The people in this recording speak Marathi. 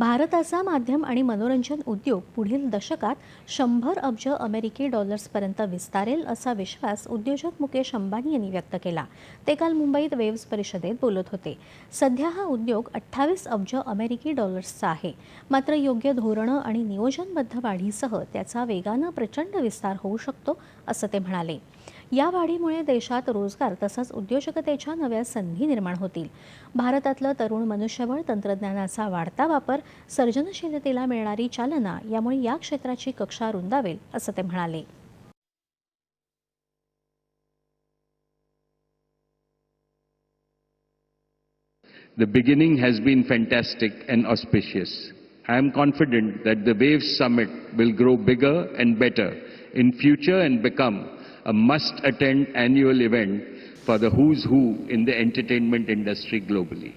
भारताचा माध्यम आणि मनोरंजन उद्योग पुढील दशकात शंभर अब्ज अमेरिकी डॉलर्सपर्यंत विस्तारेल असा विश्वास उद्योजक मुकेश अंबानी यांनी व्यक्त केला. ते काल मुंबईत वेव्स परिषदेत बोलत होते. सध्या हा उद्योग अठ्ठावीस अब्ज अमेरिकी डॉलर्सचा आहे. मात्र योग्य धोरणं आणि नियोजनबद्ध वाढीसह त्याचा वेगानं प्रचंड विस्तार होऊ शकतो असं ते म्हणाले. या वाढीमुळे देशात रोजगार तसंच उद्योजकतेच्या नव्या संधी निर्माण होतील भारतातलं तरुण मनुष्यबळ तंत्रज्ञानाचा वाढता वापर सर्जनशीलतेला मिळणारी चालना यामुळे या क्षेत्राची कक्षा रुंदावेल असं ते म्हणाले The beginning has been fantastic and auspicious. I am confident that the WAVE Summit will grow bigger and better in future and become a must-attend annual event for the who's who in the entertainment industry globally.